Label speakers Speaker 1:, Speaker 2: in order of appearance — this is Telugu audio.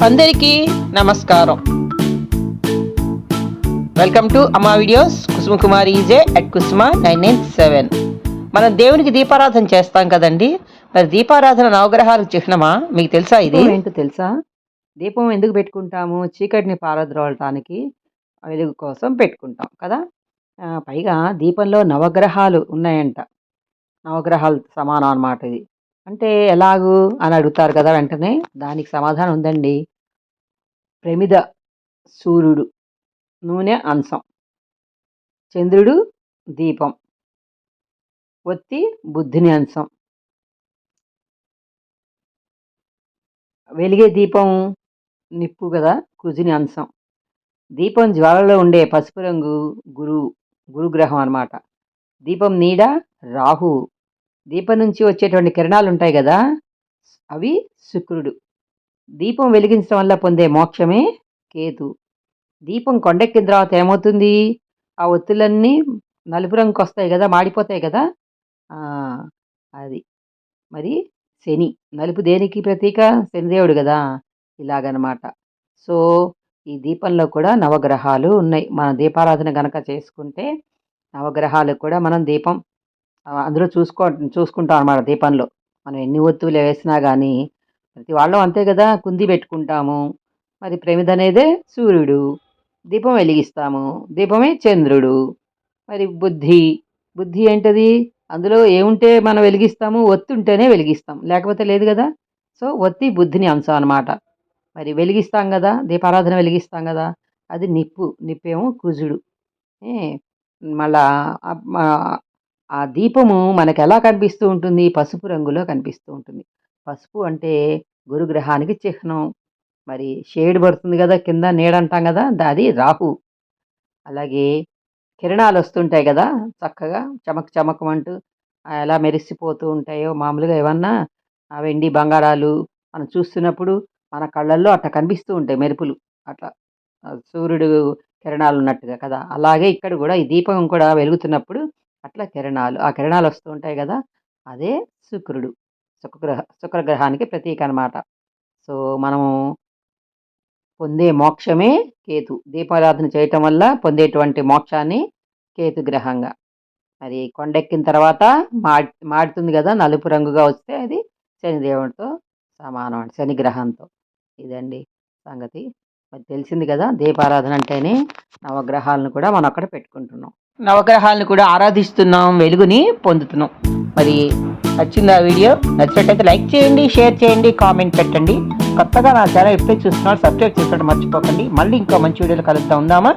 Speaker 1: అందరికీ నమస్కారం. వెల్కమ్ టు అమ్మా videos Kusuma Kumari EJ at Kusuma nine nine seven మనం దేవునికి దీపారాధన చేస్తాం కదండి. మరి దీపారాధన నవగ్రహాలకు చిహ్నమా? మీకు తెలుసా ఇది?
Speaker 2: ఏంటో తెలుసా? దీపం ఎందుకు పెట్టుకుంటాము? చీకటిని పారద్రోలటానికి వెలుగు కోసం పెట్టుకుంటాం కదా? పైగా దీపంలో నవగ్రహాలు ఉన్నాయంట. నవగ్రహాలు సమానం అన్నమాట ఇది. అంటే ఎలాగూ అని అడుగుతారు కదా వెంటనే. దానికి సమాధానం ఉందండి. ప్రమిద సూర్యుడు నూనె అంశం చంద్రుడు దీపం. ఒత్తి బుద్ధిని అంశం వెలిగే దీపం నిప్పు కదా కుజిని అంశం దీపం జ్వాలలో ఉండే పసుపు రంగు గురువు గురుగ్రహం అన్నమాట. దీపం నీడ రాహు. దీపం నుంచి వచ్చేటువంటి కిరణాలు ఉంటాయి కదా అవి శుక్రుడు. దీపం వెలిగించడం వల్ల పొందే మోక్షమే కేతు. దీపం కొండెక్కిన తర్వాత ఏమవుతుంది? ఆ ఒత్తులన్నీ నలుపు రంగుకి వస్తాయి కదా మాడిపోతాయి కదా? అది. మరి శని. నలుపు దేనికి ప్రతీక? శనిదేవుడు కదా ఇలాగనమాట. సో ఈ దీపంలో కూడా నవగ్రహాలు ఉన్నాయి. మన దీపారాధన గనక చేసుకుంటే నవగ్రహాలు కూడా మనం దీపం అందులో చూసుకో చూసుకుంటాం అన్నమాట దీపంలో మనం ఎన్ని ఒత్తులు వేసినా కానీ ప్రతి వాళ్ళం అంతే కదా కుంది పెట్టుకుంటాము. మరి ప్రమిద అనేదే సూర్యుడు. దీపం వెలిగిస్తాము. దీపమే చంద్రుడు. మరి బుద్ధి బుద్ధి ఏంటది? అందులో ఏముంటే మనం వెలిగిస్తాము? ఒత్తి ఉంటేనే వెలిగిస్తాం. లేకపోతే లేదు కదా? సో ఒత్తి బుద్ధిని అంశం అనమాట మరి వెలిగిస్తాం కదా దీపారాధన వెలిగిస్తాం కదా అది నిప్పు నిప్పేమో కుజుడు. మళ్ళా ఆ- దీపము మనకు ఎలా కనిపిస్తూ ఉంటుంది? పసుపు రంగులో కనిపిస్తూ ఉంటుంది. పసుపు అంటే గురుగ్రహానికి చిహ్నం. మరి షేడ్ పడుతుంది కదా కింద నీడ అంటాం కదా అది రాహు. అలాగే కిరణాలు వస్తుంటాయి కదా చక్కగా చమక్ చమకమంటూ ఎలా మెరిసిపోతూ ఉంటాయో మామూలుగా ఏమన్నా ఆ వెండి బంగారాలు మనం చూస్తున్నప్పుడు మన కళ్ళల్లో అట్లా కనిపిస్తూ ఉంటాయి మెరుపులు. అట్లా సూర్యుడు కిరణాలు ఉన్నట్టుగా కదా. అలాగే ఇక్కడ కూడా ఈ దీపం కూడా వెలుగుతున్నప్పుడు అట్లా కిరణాలు ఆ కిరణాలు వస్తూ ఉంటాయి కదా! అదే శుక్రుడు. శుక్రగ్రహ శుక్రగ్రహానికి ప్రతీక అన్నమాట సో మనము పొందే మోక్షమే కేతు. దీపారాధన చేయటం వల్ల పొందేటువంటి మోక్షాన్ని కేతు గ్రహంగా. మరి కొండెక్కిన తర్వాత మాడి మాడుతుంది కదా! నలుపు రంగుగా వస్తే అది శనిదేవుడితో సమానం అండి శని గ్రహంతో. ఇదండి సంగతి. మరి తెలిసింది కదా! దీపారాధన అంటేనే నవగ్రహాలను కూడా మనం అక్కడ పెట్టుకుంటున్నాం.
Speaker 1: నవగ్రహాలను కూడా ఆరాధిస్తున్నాం వెలుగుని పొందుతున్నాం. మరి నచ్చింది ఆ వీడియో? నచ్చినట్టయితే లైక్ చేయండి షేర్ చేయండి కామెంట్ పెట్టండి. కొత్తగా నా ఛానల్ ఎప్పుడైతే చూస్తున్నారు సబ్స్క్రైబ్ చేసుకోవడం మర్చిపోకండి. మళ్ళీ ఇంకా మంచి వీడియోలు కలుద్దాం ఉందామా?